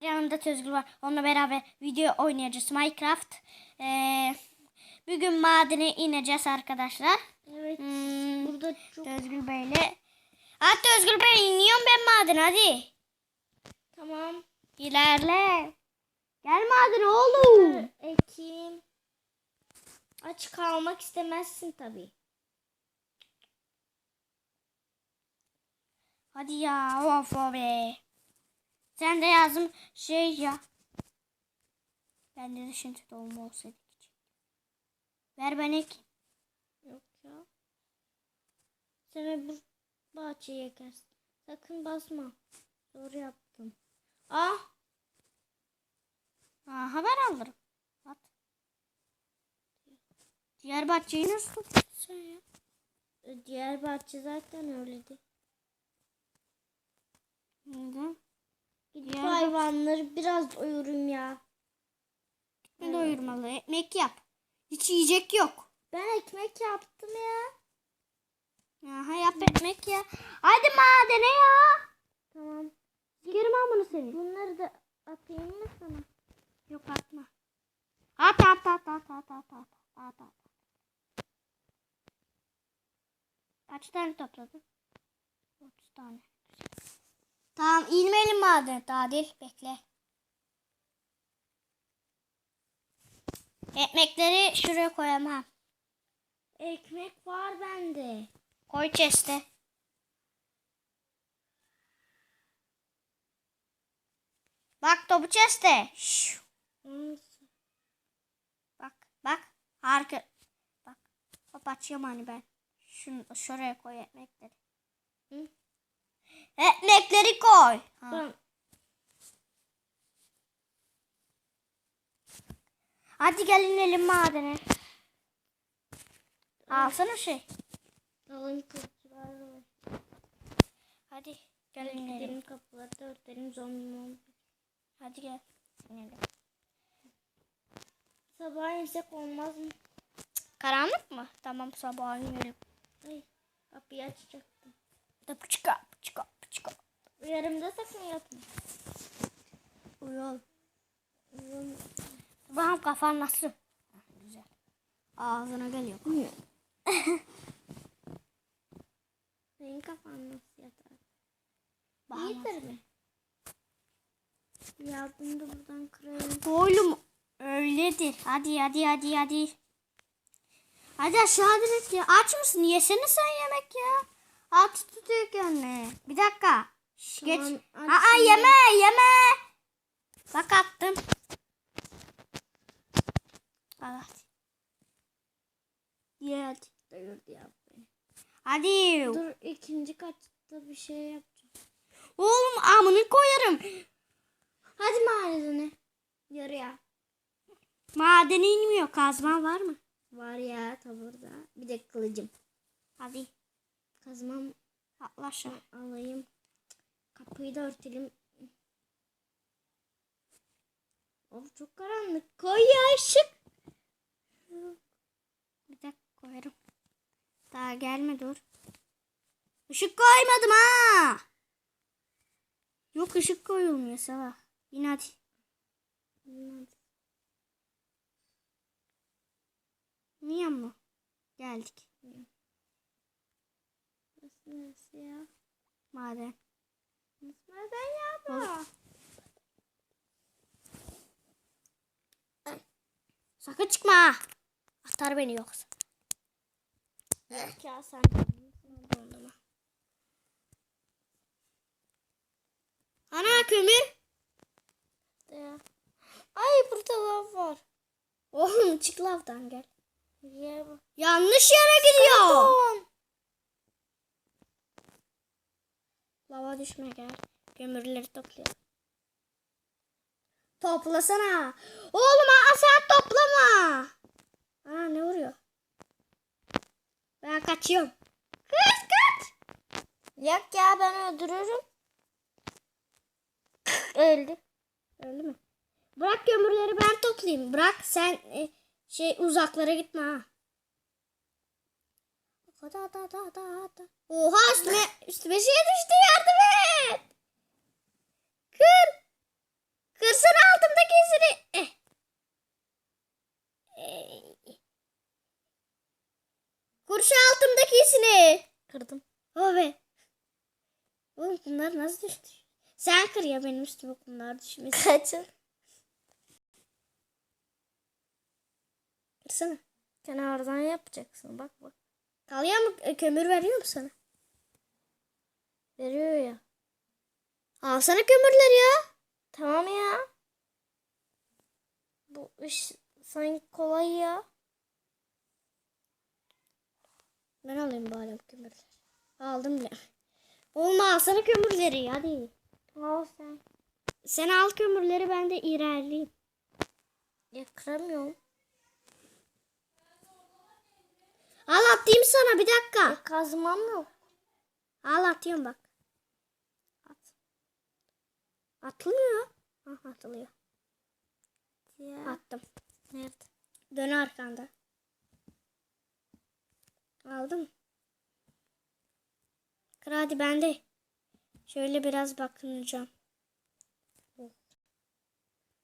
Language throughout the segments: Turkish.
Yanımda Tözgül var. Onunla beraber video oynayacağız. Minecraft. Ee, bugün madene ineceğiz arkadaşlar. Evet. Hmm, Burada çok Tözgül Bey'le. Hadi Tözgül Bey iniyorum ben madene hadi. tamam. İlerle. Gel madene oğlum. Ekim. Aç kalmak istemezsin tabii. Hadi ya of of be. Sen de yazdım şey ya. Ben de düşündüm doğum olsaydı. Ver ben ek. Yok ya. Sen bu bahçeye ekersin. Sakın basma. Doğru yaptım. Ah. Aa, haber alırım. At. Diğer bahçeyi nasıl sen ya? e, Diğer bahçe zaten öyleydi. Neden? Gidip bu hayvanları biraz doyurayım ya. Ne doyurmalı? Ekmek yap. Hiç yiyecek yok. Ben ekmek yaptım ya. Aha yap ekmek ya. Hadi madene ya. Tamam. Sikerim ben bunu seni. Bunları da atayım mı sana? Yok atma. At at at at at at at at at. Kaç tane topladın? 30 tane. Tamam inmeyelim madene Tadil. Bekle. Ekmekleri şuraya koyamam. Ekmek var bende. Koy chest'e. Bak topu chest'e. Bak bak. Harika. Bak. Hop açıyorum hani ben. Şunu şuraya koy ekmekleri. Hı? Ekmekleri koy. Ha. Hadi gel inelim madene. Alsana şey. alın kapılar var. Hadi gel inelim. Gidelim kapıları da örtelim zombi. Hadi gel. İnelim. Sabah insek olmaz mı? Karanlık mı? Tamam sabah inelim. Ay kapıyı açacaktım. Pıçka. Yarımda sakın yatma. Uyuyor. Uyum. Bakalım kafan nasıl? Güzel. Ağzına geliyor. Senin kafan nasıl yatar? İyidir mi? Yardım da buradan kırayım. Oğlum öyledir. Hadi hadi hadi hadi. Hadi aşağı direkt ya. Aç mısın? Yesene sen yemek ya. Aç tutuyor kendini. Bir dakika. Şş, geç. Aa yeme yeme. Bak attım. Ye hadi. Doyurdu ya. Hadi. Dur ikinci katta bir şey yapacağım. Oğlum amını koyarım. Hadi madene. Yarıya. Madene inmiyor. Kazman var mı? Var ya taburda. Bir de kılıcım. Hadi. Kazmam Atla aşağı. alayım. Kapıyı da örtelim. Of çok karanlık. Koy ya ışık. Bir dakika koyarım. Daha gelme dur. Işık koymadım ha. Yok ışık koyulmuyor sabah. Yine hadi. Niye mi? Geldik. Nasıl ya? Maden. Neden ya bu? Sakın çıkma. Atar beni yoksa. Ya sen. Ana kömür. Ay burada lav var. Oğlum çık lavdan gel. Yanlış yere gidiyor. Pardon. Lava düşme gel. Kömürleri toplayalım. Toplasana. Oğlum sen toplama. Aa ne vuruyor? Ben kaçıyorum. Kaç kaç. Yok ya ben öldürürüm. Öldü. Öldü mü? Bırak kömürleri ben toplayayım. Bırak sen e, şey uzaklara gitme ha. Hadi hadi hadi hadi hadi. Oha üstüme, üstüme şey düştü yardım et. Kır. Kırsana altımdaki izini. Eh. eh. Ey. Kurşu altımdaki izini. Kırdım. Oh be. Oğlum bunlar nasıl düştü? Sen kır ya benim üstüme bunlar düşmesin. Kaçın. Kırsana. Sen oradan yapacaksın bak bak. Kalya mı e, kömür veriyor mu sana? Veriyor ya. Alsana kömürleri ya. Tamam ya. Bu iş sanki kolay ya. Ben alayım bari kömürleri. Aldım bile. Oğlum alsana kömürleri hadi. Al sen. Sen al kömürleri ben de ilerleyeyim. Ya. Al atayım sana bir dakika. Ya kazmam yok. Al atıyorum bak. At. Atılmıyor. Ah atılıyor. Ya. Attım. Nerede? Dön arkanda. Aldım. Kır hadi ben de. Şöyle biraz bakınacağım.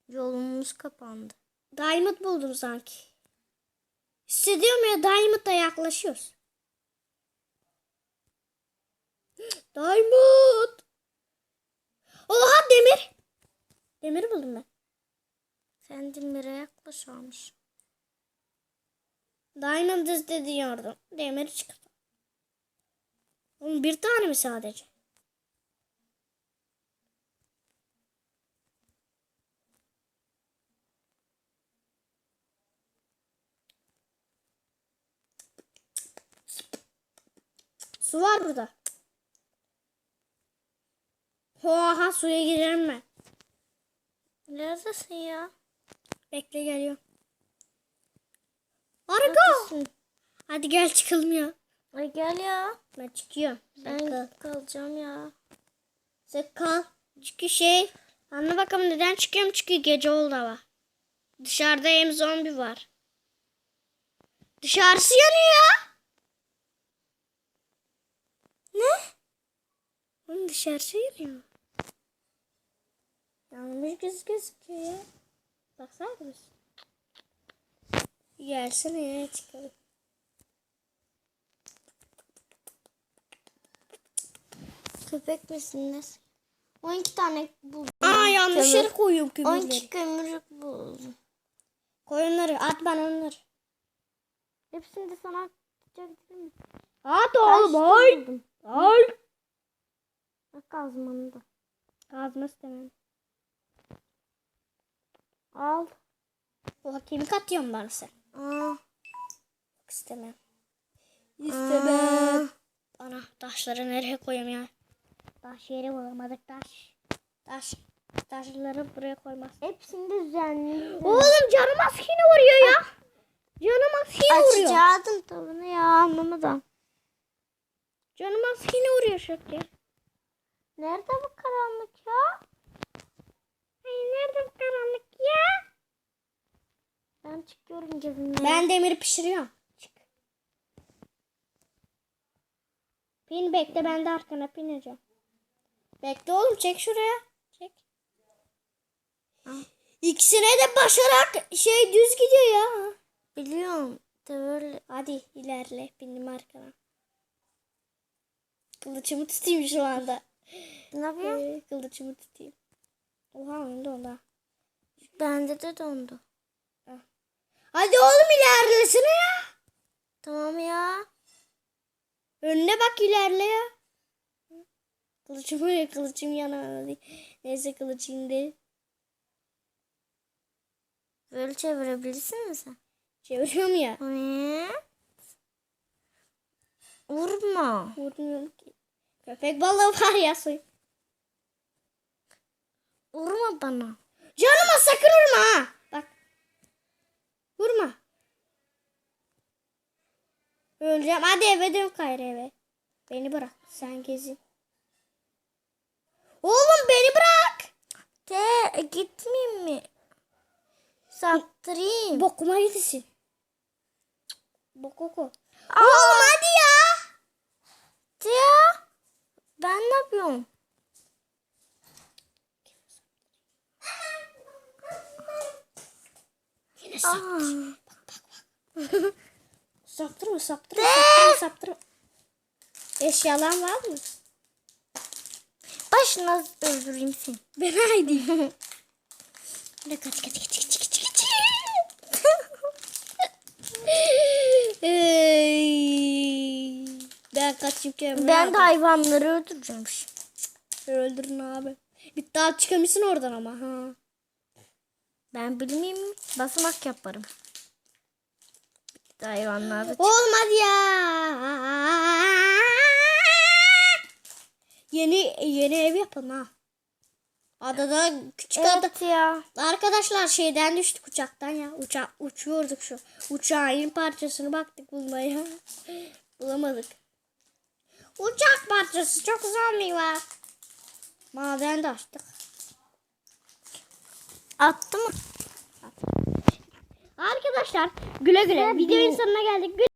Yolumuz kapandı. Diamond buldum sanki. Hissediyorum ya Diamond'a yaklaşıyoruz. Diamond. Oha demir. Demir buldum ben. Sen demire yaklaş almış. Diamond izle diyordum. Demir çıktı. Oğlum bir tane mi sadece? Su var burada. Oha suya girerim ben. Neredesin ya? Bekle geliyorum. Argo. Hadi gel çıkalım ya. Ay gel ya. Ben çıkıyorum. Ben kal. kalacağım ya. Sen kal. Çünkü şey anla bakalım neden çıkıyorum çünkü gece oldu hava. Dışarıda hem zombi var. Dışarısı yanıyor ya. Ne? Oğlum dışarısı yanıyor. Yanmış göz gözüküyor ya. Baksana mısın? Gelsene ya çıkalım. Köpek misiniz? 12 tane buldum. Aa yanlış Kömür. yere koyuyorum 12 kömürleri. kömürlük buldum. Koy onları at bana onları. Hepsini de sana atacak değil mi? At oğlum tane ay. Bak kazmanı da. Kazma istemem. Al. Oha kemik atıyorsun bana sen. Aa. İstemem. İstemem. Ana taşları nereye koyayım ya? Taş yeri bulamadık taş. Taş. Taşları buraya koymaz. Hepsini de düzenledim. Oğlum canım az yine vuruyor ya. Canım az yine vuruyor. Açacaktım tavanı ya anlamadım. Canım yine vuruyor şöyle. Nerede bu karanlık ya? Ay nerede bu karanlık ya? Ben çıkıyorum cebimden. Ben demiri pişiriyorum. Çık. Pin bekle ben de arkana pineceğim. Bekle oğlum çek şuraya. Çek. İkisine de başarak şey düz gidiyor ya. Biliyorum. Böyle. Hadi ilerle bindim arkana. Kılıçımı tutayım şu anda. Ne yapıyorsun? Ee, kılıçımı tutayım. Oha önde onda. Bende de dondu. Hadi oğlum ilerlesene ya. Tamam ya. Önüne bak ilerle ya. Kılıçım kılıçım yana. Neyse kılıç indi. Böyle çevirebilirsin mi sen? Çeviriyorum ya. Evet. Vurma. Vurmuyorum ki. Köpek balığı var ya suy. Vurma bana. Canıma sakın vurma ha. Bak. Vurma. Öleceğim. Hadi eve dön gayrı eve. Beni bırak. Sen gezin. Oğlum beni bırak. De gitmeyeyim mi? Sattırayım. Bokuma gidesin. Bok oku. Oğlum hadi. De ya. Ben ne yapıyorum? Yine sap. Aa. Saptırma saptırma saptırma saptırma. Eşyalan var mı? Başına öldüreyim seni. Ben haydi. Hadi kaç kaç kaç kaç kaç kaç. Ey, ben kaçayım ben de hayvanları öldüreceğim. öldürün abi. Bir daha çıkamışsın oradan ama ha. Ben bilmeyeyim? Basamak yaparım. Bir de hayvanları Olmadı ya. Yeni yeni ev yapın ha. Adada küçük ada. Evet ya. Arkadaşlar şeyden düştük uçaktan ya. Uça uçuyorduk şu. Uçağın parçasını baktık bulmaya. Bulamadık. Uçak parçası çok zor mu var? Maden de açtık. Attı mı? Arkadaşlar güle güle. Videonun sonuna geldik. Güle